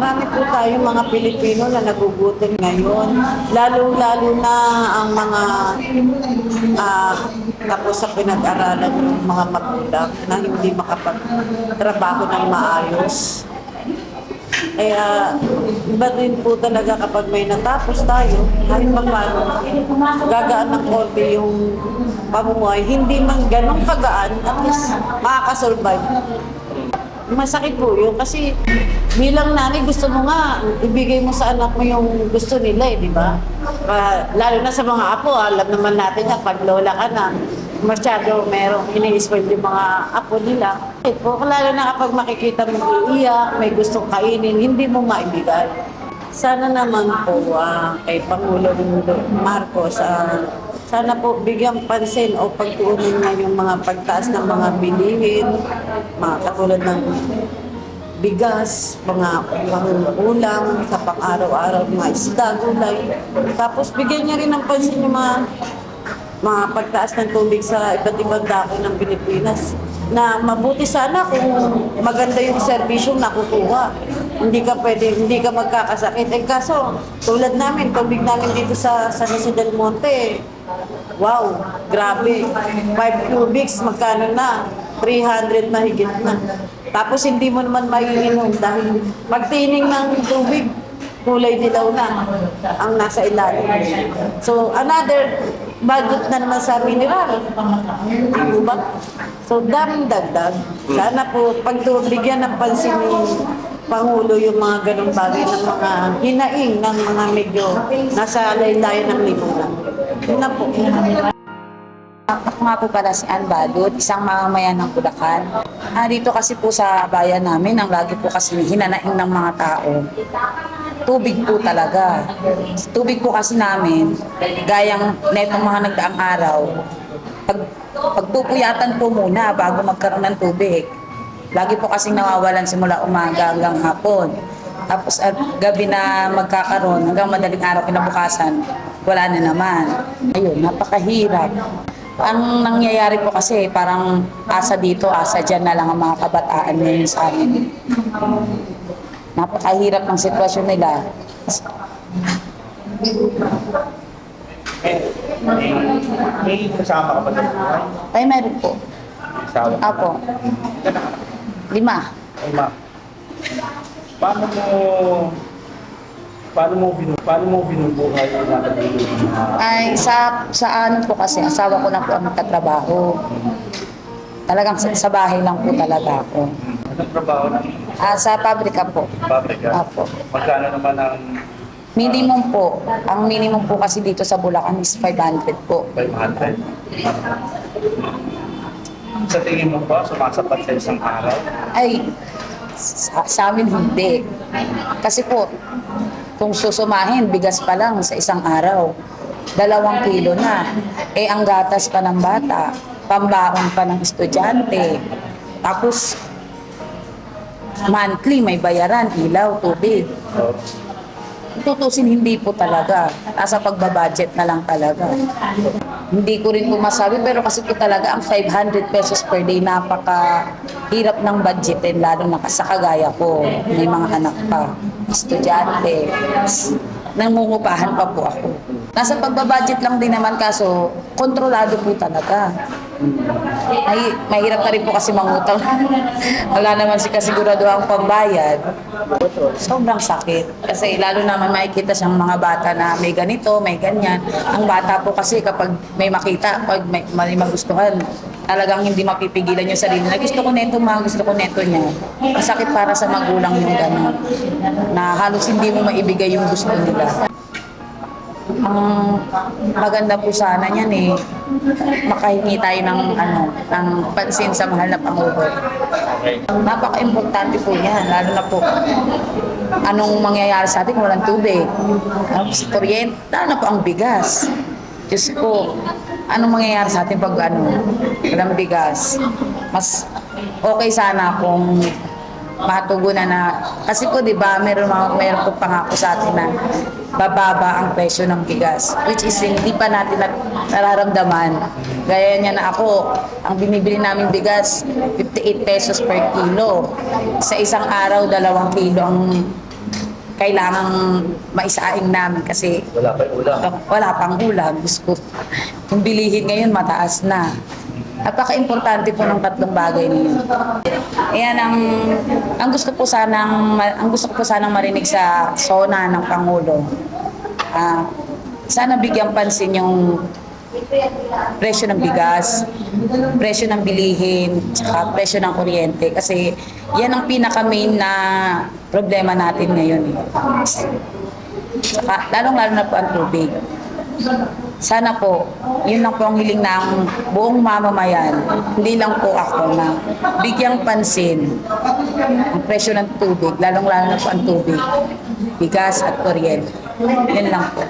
Marami po tayong mga Pilipino na nagugutom ngayon. Lalo-lalo na ang mga ah, tapos sa pinag-aralan ng mga magulang na hindi makapagtrabaho ng maayos. Kaya iba din po talaga kapag may natapos tayo, kahit pa paano, gagaan ng konti yung pamumuhay. Hindi man ganun kagaan, at least makakasurvive. Masakit po yun kasi bilang nanay gusto mo nga ibigay mo sa anak mo yung gusto nila eh, di ba? Ah, lalo na sa mga apo, alam naman natin na pag lola ka na, masyado merong ini-spoil yung mga apo nila. Eh, po, lalo na kapag makikita mo iiyak, may gustong kainin, hindi mo maibigay. Sana naman po ah, kay Pangulong Marcos, ah, sana po bigyan pansin o pagtuunan na yung mga pagtaas ng mga bilihin, mga katulad ng bigas, mga ulam sa pang-araw-araw, mga isda, gulay. Tapos bigyan niya rin ng pansin yung mga mga pagtaas ng tubig sa iba't ibang dako ng Pilipinas na mabuti sana kung maganda yung serbisyong nakukuha. Hindi ka pwede, hindi ka magkakasakit. Eh kaso, tulad namin, tubig namin dito sa San Jose del Monte, wow, grabe. 5 cubics, magkano na? 300 na higit na. Tapos hindi mo naman maiinom dahil pagtining ng tubig, kulay dilaw na ang nasa ilalim. So, another budget na naman sa mineral. Di po ba? So, daming dagdag. Sana po, pagbigyan ng pansin ni Pangulo yung mga ganong bagay ng mga hinaing ng mga medyo nasa laylayan ng lipunan. Yun na po. Ako nga po pala si Ann Balud, isang mamamayan ng Bulacan. Ah, dito kasi po sa bayan namin, ang lagi po kasi hinanaing ng mga tao, tubig po talaga. Tubig po kasi namin, gayang netong mga nagdaang araw, pag, pagpupuyatan po muna bago magkaroon ng tubig. Lagi po kasing nawawalan simula umaga hanggang hapon. Tapos at gabi na magkakaroon hanggang madaling araw kinabukasan, wala na naman. Ayun, napakahirap. Ang nangyayari po kasi parang asa dito, asa dyan na lang ang mga kabataan ngayon sa amin. Napakahirap ng sitwasyon nila. Eh, may, may kasama ka ba sa buhay? Ay, meron po. Asawa? Apo, lima. Ay, ma. Paano mo paano mo binu paano mo binubuhay ang nakatulog ng mga Ay, sa, sa ano po kasi, asawa ko na po ang nagtatrabaho. Talagang sa, sa bahay lang po talaga ako. anong trabaho ng Ah, sa pabrika po. pabrika? Apo. Magkano naman ang Minimum po. Ang minimum po kasi dito sa Bulacan is 500 po. 500? Sa tingin mo ba, sumasapat sa isang araw? Ay, sa, sa amin hindi. Kasi po, kung susumahin, bigas pa lang sa isang araw. Dalawang kilo na. Eh, ang gatas pa ng bata, pambaon pa ng estudyante. Tapos, monthly may bayaran, ilaw, tubig. Tutusin hindi po talaga. Nasa pagbabudget na lang talaga. Hindi ko rin po masabi pero kasi po talaga ang 500 pesos per day napaka hirap ng budgetin lalo na sa kagaya ko. May mga anak pa, estudyante. Nangungupahan pa po ako. Nasa pagbabudget lang din naman kaso kontrolado po talaga. Ay, mahirap na rin po kasi mangutang. Wala naman si kasigurado ang pambayad. Sobrang sakit. Kasi lalo naman makikita siyang mga bata na may ganito, may ganyan. Ang bata po kasi kapag may makita, pag may, may magustuhan, talagang hindi mapipigilan yung sarili na gusto ko neto ma, gusto ko neto niya. Masakit para sa magulang yung gano'n. Na halos hindi mo maibigay yung gusto nila. Ang maganda po sana niyan eh, makahingi tayo ng ano, ng pansin sa mahal na Pangulo. okay. Napaka-importante po yan, lalo na po anong mangyayari sa atin kung walang tubig. Tapos kuryente, lalo na po ang bigas. Diyos ko, anong mangyayari sa atin pag ano, walang bigas. Mas okay sana kung matugunan na kasi po 'di ba meron mga meron po pangako sa atin na bababa ang presyo ng bigas which is hindi pa natin nat- nararamdaman gaya niya na ako ang binibili namin bigas 58 pesos per kilo sa isang araw dalawang kilo ang kailangang maisaing namin kasi Wala pa yung ulam. wala pang ulam. Diyos ko. Bilihin ngayon mataas na. Napaka-importante po ng tatlong bagay na yun. Ayan ang ang gusto ko sanang ang gusto ko sanang marinig sa SONA ng Pangulo. Ah, sana bigyan pansin yung presyo ng bigas, presyo ng bilihin, tsaka presyo ng kuryente. Kasi yan ang pinaka-main na problema natin ngayon. eh. Tsaka lalong-lalo na po ang tubig. Sana po, yun lang po ang hiling ng buong mamamayan. Hindi lang po ako na bigyang pansin ang presyo ng tubig, lalong-lalo na po ang tubig, bigas at kuryente. Yun lang po.